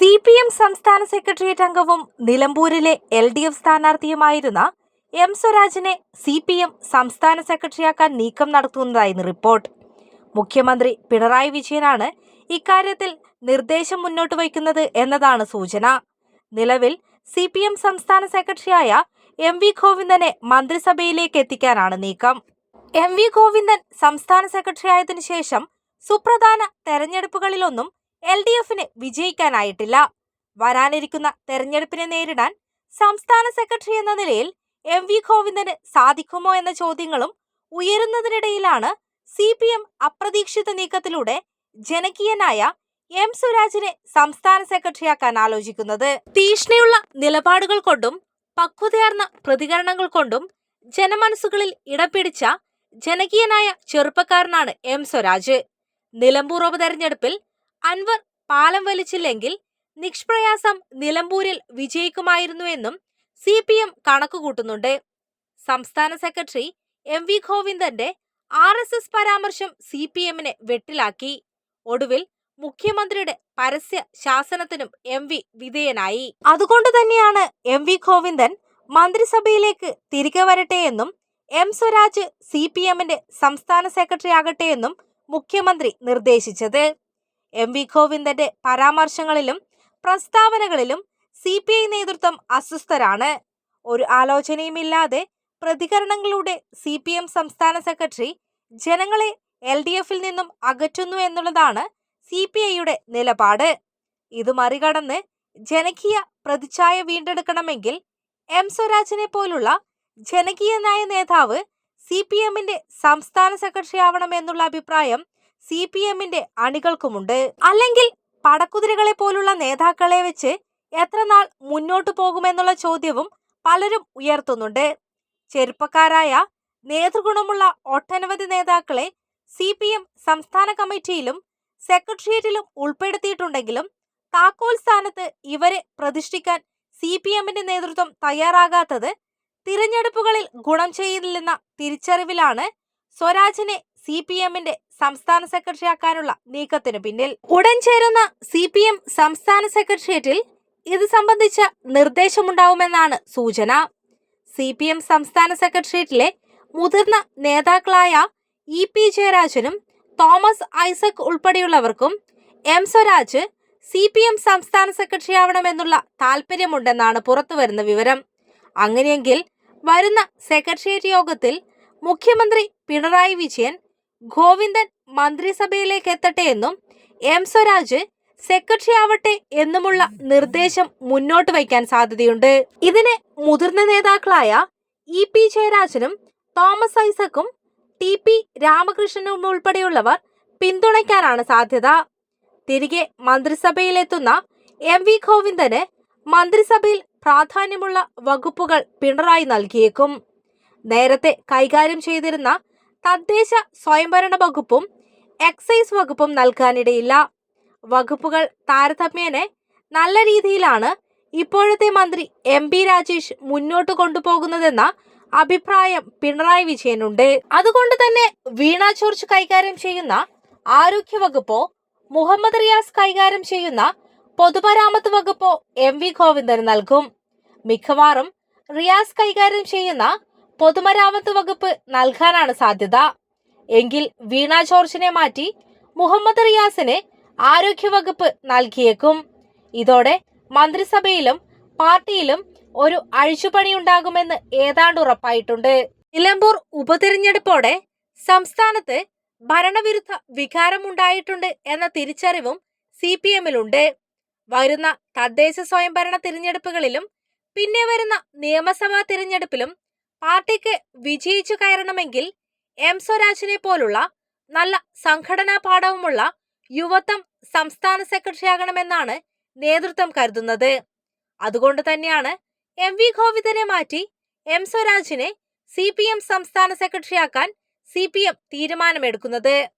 C P M സംസ്ഥാന secretariat അംഗവും നിലമ്പൂരിലെ എൽ ഡി എഫ് സ്ഥാനാർത്ഥിയുമായിരുന്ന എം സ്വരാജിനെ സി പി എം സംസ്ഥാന സെക്രട്ടറിയാക്കാൻ നീക്കം നടത്തുന്നതായിരുന്നു റിപ്പോർട്ട്. മുഖ്യമന്ത്രി പിണറായി വിജയനാണ് ഇക്കാര്യത്തിൽ നിർദ്ദേശം മുന്നോട്ട് വയ്ക്കുന്നത് എന്നതാണ് സൂചന. നിലവിൽ സി പി എം സംസ്ഥാന സെക്രട്ടറിയായ എം വി ഗോവിന്ദനെ മന്ത്രിസഭയിലേക്ക് എത്തിക്കാനാണ് നീക്കം. എം വി ഗോവിന്ദൻ സംസ്ഥാന സെക്രട്ടറി ആയതിനു ശേഷം സുപ്രധാന തെരഞ്ഞെടുപ്പുകളിലൊന്നും എൽ ഡി എഫിന് വിജയിക്കാനായിട്ടില്ല. വരാനിരിക്കുന്ന തെരഞ്ഞെടുപ്പിനെ നേരിടാൻ സംസ്ഥാന സെക്രട്ടറി എന്ന നിലയിൽ എം വി ഗോവിന്ദന് സാധിക്കുമോ എന്ന ചോദ്യങ്ങളും ഉയരുന്നതിനിടയിലാണ് സി പി എം അപ്രതീക്ഷിത നീക്കത്തിലൂടെ ജനകീയനായ എം സുരാജിനെ സംസ്ഥാന സെക്രട്ടറിയാക്കാൻ ആലോചിക്കുന്നത്. തീഷ്ണയുള്ള നിലപാടുകൾ കൊണ്ടും പക്വതയാർന്ന പ്രതികരണങ്ങൾ കൊണ്ടും ജനമനസ്സുകളിൽ ഇടപിടിച്ച ജനകീയനായ ചെറുപ്പക്കാരനാണ് എം സ്വരാജ് നിലമ്പൂർ ഉപതെരഞ്ഞെടുപ്പിൽ അൻവർ പാലം വലിച്ചില്ലെങ്കിൽ നിഷ്പ്രയാസം നിലമ്പൂരിൽ വിജയിക്കുമായിരുന്നുവെന്നും സി പി എം കണക്കുകൂട്ടുന്നുണ്ട്. സംസ്ഥാന സെക്രട്ടറി എം വി ഗോവിന്ദന്റെ ആർ എസ് എസ് പരാമർശം സി പി എമ്മിനെ വെട്ടിലാക്കി. ഒടുവിൽ മുഖ്യമന്ത്രിയുടെ പരസ്യ ശാസനത്തിനും എം വി വിധേയനായി. അതുകൊണ്ട് തന്നെയാണ് എം വി ഗോവിന്ദൻ മന്ത്രിസഭയിലേക്ക് തിരികെ വരട്ടെ എന്നും എം സ്വരാജ് സി പി എമ്മിന്റെ സംസ്ഥാന സെക്രട്ടറി ആകട്ടെ എന്നും മുഖ്യമന്ത്രി നിർദ്ദേശിച്ചത്. എം വി ഗോവിന്ദന്റെ പരാമർശങ്ങളിലും പ്രസ്താവനകളിലും സി പി ഐ നേതൃത്വം അസ്വസ്ഥരാണ്. ഒരു ആലോചനയുമില്ലാതെ പ്രതികരണങ്ങളിലൂടെ സി പി എം സംസ്ഥാന സെക്രട്ടറി ജനങ്ങളെ എൽ ഡി എഫിൽ നിന്നും അകറ്റുന്നു എന്നുള്ളതാണ് സി പി ഐയുടെ നിലപാട്. ഇത് മറികടന്ന് ജനകീയ പ്രതിച്ഛായ വീണ്ടെടുക്കണമെങ്കിൽ എം സ്വരാജിനെ പോലുള്ള ജനകീയനായ നേതാവ് സി പി എമ്മിന്റെ സംസ്ഥാന സെക്രട്ടറി ആവണമെന്നുള്ള അഭിപ്രായം സി പി എമ്മിന്റെ അണികൾക്കുമുണ്ട്. അല്ലെങ്കിൽ പടക്കുതിരകളെ പോലുള്ള നേതാക്കളെ വെച്ച് എത്ര നാൾ മുന്നോട്ടു പോകുമെന്നുള്ള ചോദ്യവും പലരും ഉയർത്തുന്നുണ്ട്. ചെറുപ്പക്കാരായ നേതൃഗുണമുള്ള ഒട്ടനവധി നേതാക്കളെ സി പി എം സംസ്ഥാന കമ്മിറ്റിയിലും സെക്രട്ടേറിയറ്റിലും ഉൾപ്പെടുത്തിയിട്ടുണ്ടെങ്കിലും താക്കോൽ സ്ഥാനത്ത് ഇവരെ പ്രതിഷ്ഠിക്കാൻ സി പി എമ്മിന്റെ നേതൃത്വം തയ്യാറാകാത്തത് തിരഞ്ഞെടുപ്പുകളിൽ ഗുണം ചെയ്യില്ലെന്ന തിരിച്ചറിവിലാണ് സ്വരാജിനെ സി പി എമ്മിന്റെ സംസ്ഥാന സെക്രട്ടറിയാക്കാനുള്ള നീക്കത്തിനു പിന്നിൽ. ഉടൻ ചേരുന്ന സി പി എം സംസ്ഥാന സെക്രട്ടേറിയറ്റിൽ ഇത് സംബന്ധിച്ച നിർദ്ദേശമുണ്ടാവുമെന്നാണ് സൂചന. സി പി എം സംസ്ഥാന സെക്രട്ടേറിയറ്റിലെ മുതിർന്ന നേതാക്കളായ ഇ പി ജയരാജനും Thomas Isaac ഉൾപ്പെടെയുള്ളവർക്കും M Swaraj C P M സംസ്ഥാന സെക്രട്ടറി ആവണമെന്നുള്ള താല്പര്യമുണ്ടെന്നാണ് പുറത്തുവരുന്ന വിവരം. അങ്ങനെയെങ്കിൽ വരുന്ന സെക്രട്ടേറിയറ്റ് യോഗത്തിൽ മുഖ്യമന്ത്രി പിണറായി വിജയൻ ഗോവിന്ദൻ മന്ത്രിസഭയിലേക്ക് എത്തട്ടെ എന്നും എം സ്വരാജ് സെക്രട്ടറി ആവട്ടെ എന്നുമുള്ള നിർദ്ദേശം മുന്നോട്ട് വയ്ക്കാൻ സാധ്യതയുണ്ട്. ഇതിന് മുതിർന്ന നേതാക്കളായ ഇ പി ജയരാജനും തോമസ് ഐസക്കും ടി പി രാമകൃഷ്ണനും ഉൾപ്പെടെയുള്ളവർ പിന്തുണയ്ക്കാനാണ് സാധ്യത. തിരികെ മന്ത്രിസഭയിലെത്തുന്ന എം വി ഗോവിന്ദന് മന്ത്രിസഭയിൽ പ്രാധാന്യമുള്ള വകുപ്പുകൾ പിണറായി നൽകിയേക്കും. നേരത്തെ കൈകാര്യം ചെയ്തിരുന്ന തദ്ദേശ സ്വയംഭരണ വകുപ്പും എക്സൈസ് വകുപ്പും നൽകാനിടയില്ല. വകുപ്പുകൾ താരതമ്യേന നല്ല രീതിയിലാണ് ഇപ്പോഴത്തെ മന്ത്രി എം പി രാജേഷ് മുന്നോട്ട് കൊണ്ടുപോകുന്നതെന്ന അഭിപ്രായം പിണറായി വിജയനുണ്ട്. അതുകൊണ്ട് തന്നെ വീണ ജോർജ് കൈകാര്യം ചെയ്യുന്ന ആരോഗ്യ വകുപ്പോ മുഹമ്മദ് റിയാസ് കൈകാര്യം ചെയ്യുന്ന പൊതുമരാമത്ത് വകുപ്പോ എം വി ഗോവിന്ദന് നൽകും. മിക്കവാറും റിയാസ് കൈകാര്യം ചെയ്യുന്ന പൊതുമരാമത്ത് വകുപ്പ് നൽകാനാണ് സാധ്യത. എങ്കിൽ വീണ ജോർജിനെ മാറ്റി മുഹമ്മദ് റിയാസിന് ആരോഗ്യവകുപ്പ് നൽകിയേക്കും. ഇതോടെ മന്ത്രിസഭയിലും പാർട്ടിയിലും ഒരു അഴിച്ചുപണിയുണ്ടാകുമെന്ന് ഏതാണ്ട് ഉറപ്പായിട്ടുണ്ട്. നിലമ്പൂർ ഉപതിരഞ്ഞെടുപ്പോടെ സംസ്ഥാനത്ത് ഭരണവിരുദ്ധ വികാരമുണ്ടായിട്ടുണ്ട് എന്ന തിരിച്ചറിവും സി പി എമ്മിലുണ്ട്. വരുന്ന തദ്ദേശ സ്വയംഭരണ തിരഞ്ഞെടുപ്പുകളിലും പിന്നെ വരുന്ന നിയമസഭാ തിരഞ്ഞെടുപ്പിലും പാർട്ടിക്ക് വിജയിച്ചു കയറണമെങ്കിൽ എം സ്വരാജിനെ പോലുള്ള നല്ല സംഘടനാ പാഠവുമുള്ള യുവത്വം സംസ്ഥാന സെക്രട്ടറി ആകണമെന്നാണ് നേതൃത്വം കരുതുന്നത്. അതുകൊണ്ട് തന്നെയാണ് എം വി ഗോവിന്ദനെ മാറ്റി എം സ്വരാജിനെ സി പി എം സംസ്ഥാന സെക്രട്ടറിയാക്കാൻ സി പി എം തീരുമാനമെടുക്കുന്നത്.